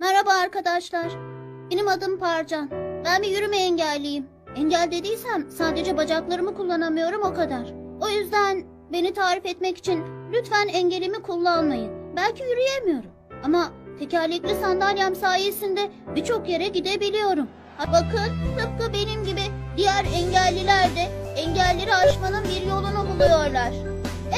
Merhaba arkadaşlar. Benim adım Parcan. Ben bir yürüme engelliyim. Engel dediysem sadece bacaklarımı kullanamıyorum o kadar. O yüzden beni tarif etmek için lütfen engelimi kullanmayın. Belki yürüyemiyorum. Ama tekerlekli sandalyem sayesinde birçok yere gidebiliyorum. Bakın tıpkı benim gibi diğer engelliler de engelleri aşmanın bir yolunu buluyorlar.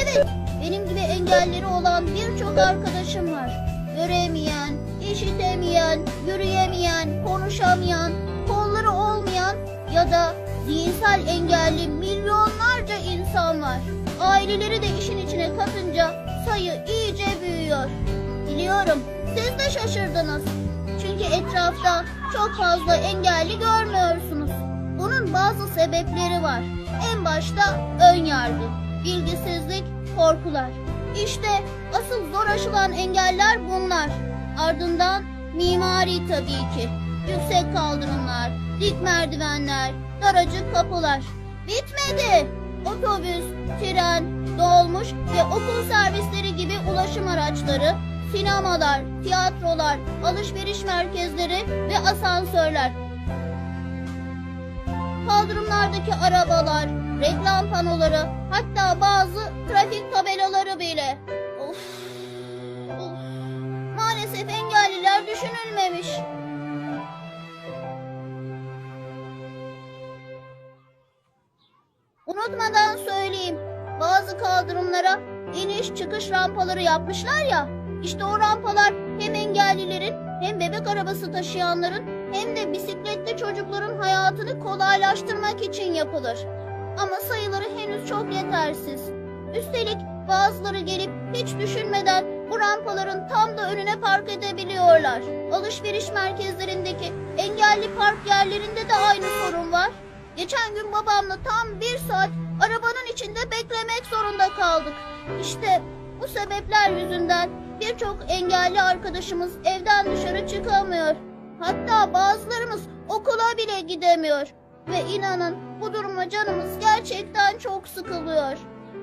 Evet, benim gibi engelleri olan birçok arkadaşım var. Göremeyen, işitemeyen, yürüyemeyen, konuşamayan, kolları olmayan ya da zihinsel engelli milyonlarca insan var. Aileleri de işin içine katınca sayı iyice büyüyor. Biliyorum, siz de şaşırdınız. Çünkü etrafta çok fazla engelli görmüyorsunuz. Bunun bazı sebepleri var. En başta ön yargı, bilgisizlik, korkular. İşte asıl zor aşılan engeller bunlar. Ardından mimari tabii ki. Yüksek kaldırımlar, dik merdivenler, daracık kapılar. Bitmedi. Otobüs, tren, dolmuş ve okul servisleri gibi ulaşım araçları, sinemalar, tiyatrolar, alışveriş merkezleri ve asansörler. Kaldırımlardaki arabalar, reklam panoları, hatta bazı trafik tabelaları bile. Düşünülmemiş. Unutmadan söyleyeyim. Bazı kaldırımlara iniş çıkış rampaları yapmışlar ya. İşte o rampalar hem engellilerin hem bebek arabası taşıyanların hem de bisikletli çocukların hayatını kolaylaştırmak için yapılır. Ama sayıları henüz çok yetersiz. Üstelik bazıları gelip hiç düşünmeden bu rampaların tam da önüne park edebiliyorlar. Alışveriş merkezlerindeki engelli park yerlerinde de aynı sorun var. Geçen gün babamla tam bir saat arabanın içinde beklemek zorunda kaldık. İşte bu sebepler yüzünden birçok engelli arkadaşımız evden dışarı çıkamıyor. Hatta bazılarımız okula bile gidemiyor. Ve inanın bu duruma canımız gerçekten çok sıkılıyor.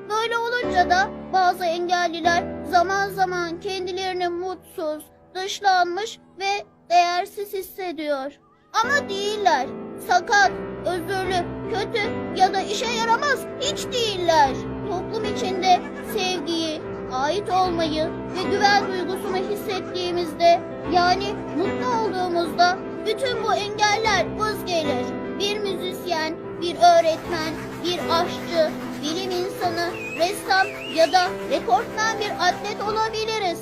Böyle olunca da bazı engelliler zaman zaman kendilerini mutsuz, dışlanmış ve değersiz hissediyor. Ama değiller. Sakat, özürlü, kötü ya da işe yaramaz hiç değiller. Toplum içinde sevgiyi, ait olmayı ve güven duygusunu hissettiğimizde yani mutlu olduğumuzda bütün bu engeller vız gelir. Bir müzisyen, bir öğretmen, bir aşçı, bilim insanı, ressam ya da rekortmen bir atlet olabiliriz.